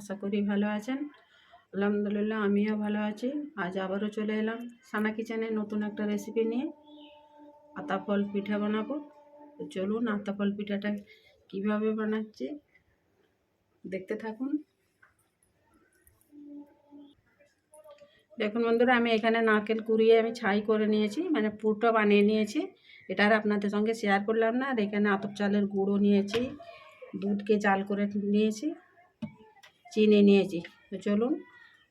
আশা করি ভালো আছেন। আলহামদুলিল্লাহ আমিও ভালো আছি। আজ আবারও চলে এলাম সানা কিচেনে নতুন একটা রেসিপি নিয়ে। আতা ফল পিঠা বানাবো। তো চলুন আতা ফল পিঠাটা কীভাবে বানাচ্ছি দেখতে থাকুন। দেখুন বন্ধুরা, আমি এখানে নারকেল কুড়িয়ে আমি ছাই করে নিয়েছি মানে পুরটা বানিয়ে নিয়েছি। এটা আর আপনাদের সঙ্গে শেয়ার করলাম না। আর এখানে আতপ চালের গুঁড়ো নিয়েছি, দুধকে জাল করে নিয়েছি। চিনি নিয়েছি। তো চলুন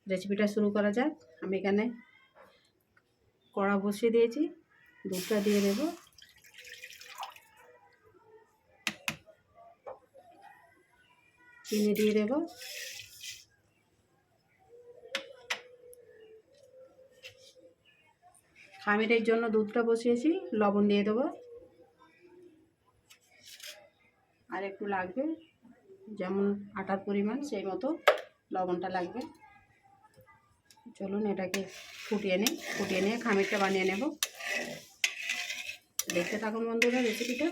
রেসিপিটা শুরু করা যাক। আমি এখানে কড়া বসিয়ে দিয়েছি, দুধটা দিয়ে দেব। চিনি দিয়ে দেব। খামিরের জন্য দুধটা বসিয়েছি, লবণ দিয়ে দেবো। আর একটু লাগবে যেমন আটার পরিমাণ, সেই মতো লবণটা লাগবে। চলুন এটাকে ফুটিয়ে নিই। ফুটিয়ে নিয়ে খামিরটা বানিয়ে নেব। দেখতে থাকুন বন্ধুরা রেসিপিটা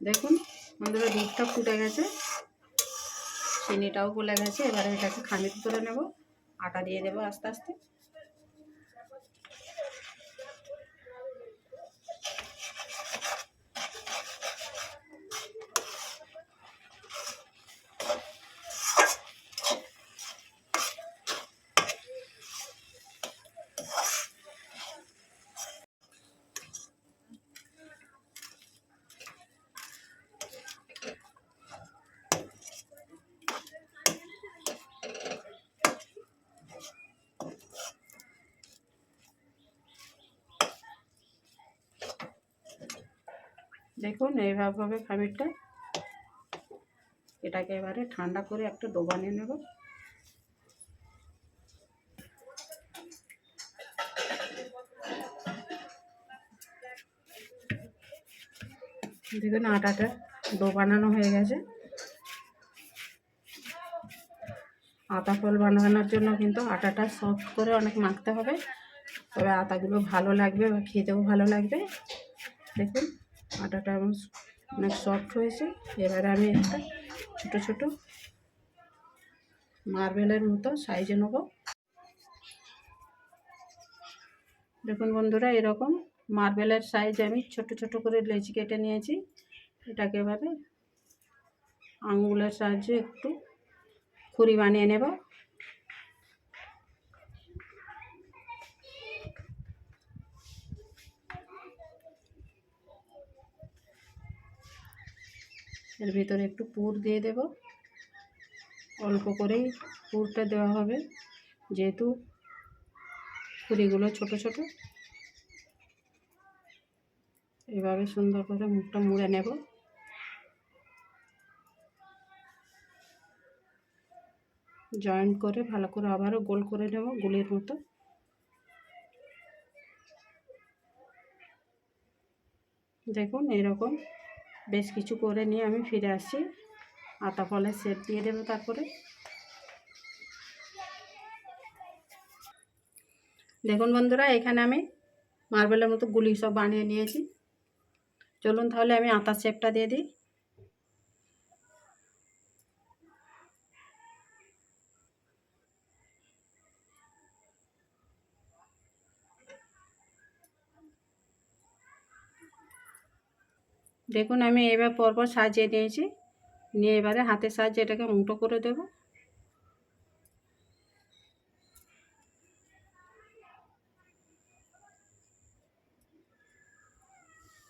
দেখুন বন্ধুরা দুধটা ফুটে গেছে। চিনিটাও গলে গেছে। এবারে এটাকে খামির করে নেব। আটা দিয়ে দেবো আস্তে আস্তে। দেখুন, এইভাবে খামিরটা। এটাকে এবারে ঠান্ডা করে একটা ডো বানিয়ে নেব। দেখুন, আটাটা ডো বানানো হয়ে গেছে। আটা ফল বানানোর জন্য কিন্তু আটাটা সফট করে অনেক মাখতে হবে। তবে আটাগুলো ভালো লাগবে বা খেতেও ভালো লাগবে। দেখুন। আটাটা আমার অনেক সফট হয়েছে। এবারে আমি একটা ছোটো ছোটো মার্বেলের মতো সাইজে নেব। দেখুন বন্ধুরা, এরকম মার্বেলের সাইজ আমি ছোট ছোট করে লেচি কেটে নিয়েছি। এটাকে এবারে আঙুলের সাহায্যে একটু খুরি বানিয়ে নেব। এর ভিতরে একটু পুর দিয়ে দেব। অল্প করেই পুরটা দেওয়া হবে। যেহেতু পুরিগুলো ছোট ছোট, এভাবে সুন্দর করে মুখটা মুড়ে নেব। জয়েন্ট করে ভালো করে আবারও গোল করে নেব গুলির মতো। দেখুন এরকম বেশ কিছু করে নিয়ে আমি ফিরে আসি। আতা ফলের সেট দিয়ে দেবো তারপরে। দেখুন বন্ধুরা, এখানে আমি মার্বেলের মতো গুলি সব বানিয়ে নিয়েছি। চলুন তাহলে আমি আতার শেপটা দিয়ে দিই। দেখুন, আমি এবার পরপর সাজিয়ে নিয়েছি। নিয়ে এবারে হাতের সাহায্যে এটাকে মুটো করে দেব।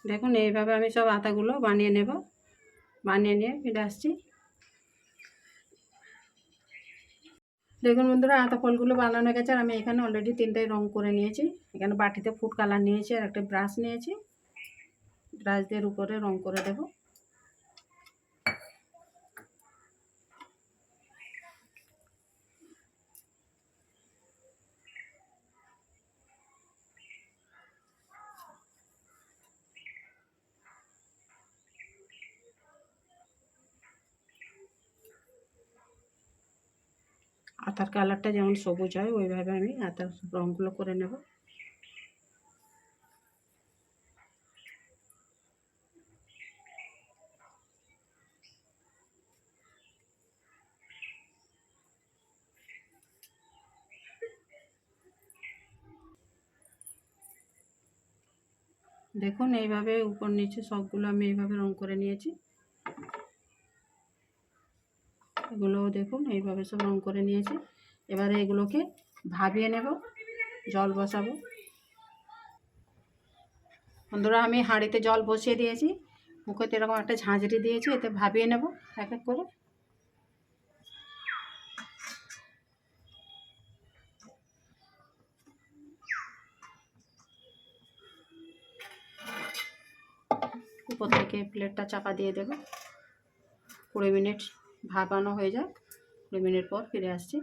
দেখুন, এইভাবে আমি সব আতাগুলো বানিয়ে নেব। বানিয়ে নিয়ে ফিরে আসছি। দেখুন বন্ধুরা, আতা ফলগুলো বানানো গেছে, আর আমি এখানে অলরেডি তিনটাই রং করে নিয়েছি। এখানে বাটিতে ফুড কালার নিয়েছি আর একটা ব্রাশ নিয়েছি। ব্রাশ দিয়ে উপরে রং করে দেব। আতার কালারটা যেমন সবুজ হয়, ওইভাবে আমি আতার রঙগুলো করে নেব। দেখুন, এইভাবে উপর নিচে সবগুলো আমি এইভাবে রং করে নিয়েছি। এগুলোও দেখুন, এইভাবে সব রং করে নিয়েছি। এবারে এগুলোকে ভাবিয়ে নেব, জল বসাবো। বন্ধুরা, আমি হাঁড়িতে জল বসিয়ে দিয়েছি। মুখেতে এরকম একটা ঝাঁঝরি দিয়েছি, এতে ভাবিয়ে নেব এক এক করে। উপর থেকে প্লেটটা চাপা দিয়ে দেবো? কুড়ি মিনিট ভাপানো হয়ে যাক। কুড়ি মিনিট পর ফিরে আসছি।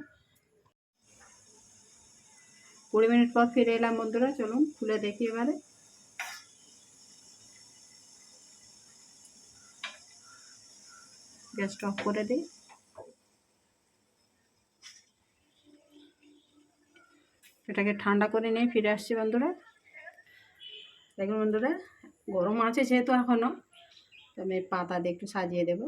কুড়ি মিনিট পর ফিরে এলাম বন্ধুরা, চলুন খুলে দেখি এবারে। গ্যাসটা অফ করে দিই। এটাকে ঠান্ডা করে নিয়ে ফিরে আসছি বন্ধুরা। দেখুন বন্ধুরা গরম আছে যেহেতু এখনও তো আমি পাতা দিয়ে একটু সাজিয়ে দেবো।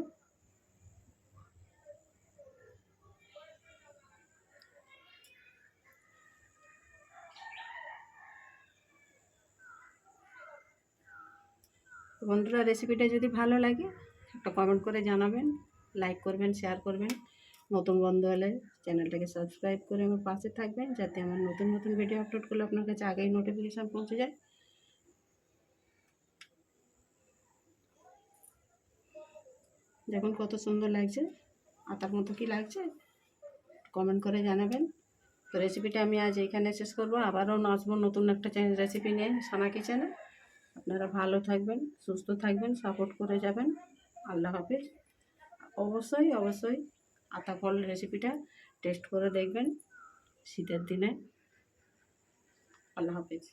বন্ধুরা রেসিপিটা যদি ভালো লাগে, একটা কমেন্ট করে জানাবেন লাইক করবেন শেয়ার করবেন। নতুন বন্ধু হলে চ্যানেলটাকে সাবস্ক্রাইব করে আমার পাশে থাকবেন, যাতে আমার নতুন নতুন ভিডিও আপলোড করলে আপনার কাছে আগেই নোটিফিকেশান পৌঁছে যায়। দেখুন কত সুন্দর লাগছে। আতার মতো কি লাগছে? কমেন্ট করে জানাবেন। তো রেসিপিটা আমি আজ এইখানে শেষ করব। আবারও আসব নতুন একটা রেসিপি নিয়ে সানা কিচেনে আপনারা ভালো থাকবেন, সুস্থ থাকবেন সাপোর্ট করে যাবেন। আল্লাহ হাফিজ। অবশ্যই অবশ্যই আতা ফল রেসিপিটা টেস্ট করে দেখবেন শীতের দিনে। আল্লাহ হাফিজ।